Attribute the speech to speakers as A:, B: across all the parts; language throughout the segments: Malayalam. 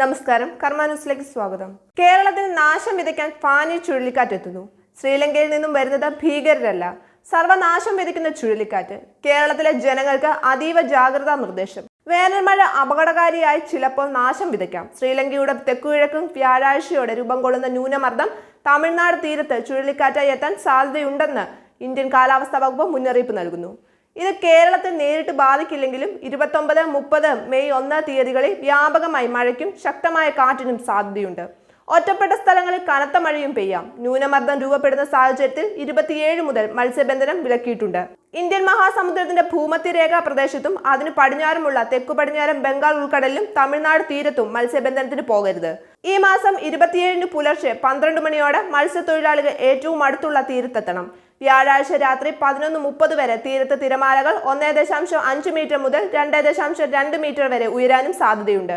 A: നമസ്കാരം കർമ്മ ന്യൂസിലേക്ക് സ്വാഗതം. കേരളത്തിൽ നാശം വിതയ്ക്കാൻ ഫാനി ചുഴലിക്കാറ്റെത്തുന്നു ശ്രീലങ്കയിൽ നിന്നും വരുന്നത് ഭീകരരല്ല. സർവനാശം വിതയ്ക്കുന്ന ചുഴലിക്കാറ്റ്. കേരളത്തിലെ ജനങ്ങൾക്ക് അതീവ ജാഗ്രതാ നിർദ്ദേശം. വേനൽമഴ അപകടകാരിയായി ചിലപ്പോൾ നാശം വിതയ്ക്കാം. ശ്രീലങ്കയുടെ തെക്കുകിഴക്കും വ്യാഴാഴ്ചയോടെ രൂപം കൊള്ളുന്ന ന്യൂനമർദ്ദം തമിഴ്നാട് തീരത്ത് ചുഴലിക്കാറ്റായി എത്താൻ സാധ്യതയുണ്ടെന്ന് ഇന്ത്യൻ കാലാവസ്ഥാ വകുപ്പ് മുന്നറിയിപ്പ് നൽകുന്നു. ഇത് കേരളത്തെ നേരിട്ട് ബാധിക്കില്ലെങ്കിലും ഇരുപത്തൊമ്പത് മുപ്പത് മെയ് ഒന്ന് തീയതികളിൽ വ്യാപകമായി മഴയ്ക്കും ശക്തമായ കാറ്റിനും സാധ്യതയുണ്ട്. ഒറ്റപ്പെട്ട സ്ഥലങ്ങളിൽ കനത്ത മഴയും പെയ്യാം. ന്യൂനമർദ്ദം രൂപപ്പെടുന്ന സാഹചര്യത്തിൽ ഇരുപത്തിയേഴ് മുതൽ മത്സ്യബന്ധനം വിലക്കിയിട്ടുണ്ട്. ഇന്ത്യൻ മഹാസമുദ്രത്തിന്റെ ഭൂമധ്യരേഖ പ്രദേശത്തും അതിന് പടിഞ്ഞാറുമുള്ള തെക്കു പടിഞ്ഞാറൻ ബംഗാൾ ഉൾക്കടലിലും തമിഴ്നാട് തീരത്തും മത്സ്യബന്ധനത്തിന് പോകരുത്. ഈ മാസം ഇരുപത്തിയേഴിന് പുലർച്ചെ പന്ത്രണ്ട് മണിയോടെ മത്സ്യത്തൊഴിലാളികൾ ഏറ്റവും അടുത്തുള്ള തീരത്തെത്തണം. വ്യാഴാഴ്ച രാത്രി പതിനൊന്ന് മുപ്പത് വരെ തീരത്ത് തിരമാലകൾ ഒന്നേ ദശാംശം അഞ്ച് മീറ്റർ മുതൽ രണ്ടേ ദശാംശം രണ്ട് മീറ്റർ വരെ ഉയരാനും സാധ്യതയുണ്ട്.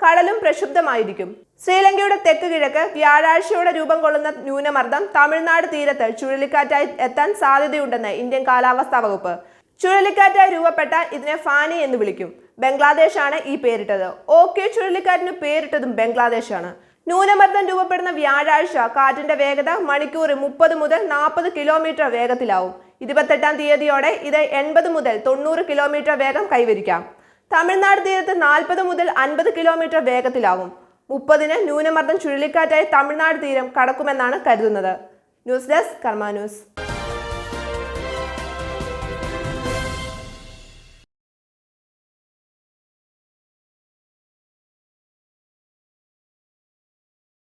A: കടലും പ്രക്ഷുബ്ധമായിരിക്കും. ശ്രീലങ്കയുടെ തെക്ക് കിഴക്ക് വ്യാഴാഴ്ചയോടെ രൂപം കൊള്ളുന്ന ന്യൂനമർദ്ദം തമിഴ്നാട് തീരത്ത് ചുഴലിക്കാറ്റായി എത്താൻ സാധ്യതയുണ്ടെന്ന് ഇന്ത്യൻ കാലാവസ്ഥാ വകുപ്പ്. ചുഴലിക്കാറ്റായി രൂപപ്പെട്ട ഇതിനെ ഫാനി എന്ന് വിളിക്കും. ബംഗ്ലാദേശാണ് ഈ പേരിട്ടത്. ഓക്കെ ചുഴലിക്കാറ്റിന് പേരിട്ടതും ബംഗ്ലാദേശാണ്. ന്യൂനമർദ്ദം രൂപപ്പെടുന്ന വ്യാഴാഴ്ച കാറ്റിന്റെ വേഗത മണിക്കൂറിൽ മുപ്പത് മുതൽ നാൽപ്പത് കിലോമീറ്റർ വേഗത്തിലാവും. ഇരുപത്തെട്ടാം തീയതിയോടെ ഇത് എൺപത് മുതൽ തൊണ്ണൂറ് കിലോമീറ്റർ വേഗം കൈവരിക്കാം. തമിഴ്നാട് തീരത്ത് നാൽപ്പത് മുതൽ അൻപത് കിലോമീറ്റർ വേഗത്തിലാവും. മുപ്പതിന് ന്യൂനമർദ്ദം ചുഴലിക്കാറ്റായി തമിഴ്നാട് തീരം കടക്കുമെന്നാണ് കരുതുന്നത്. News desk Karma news.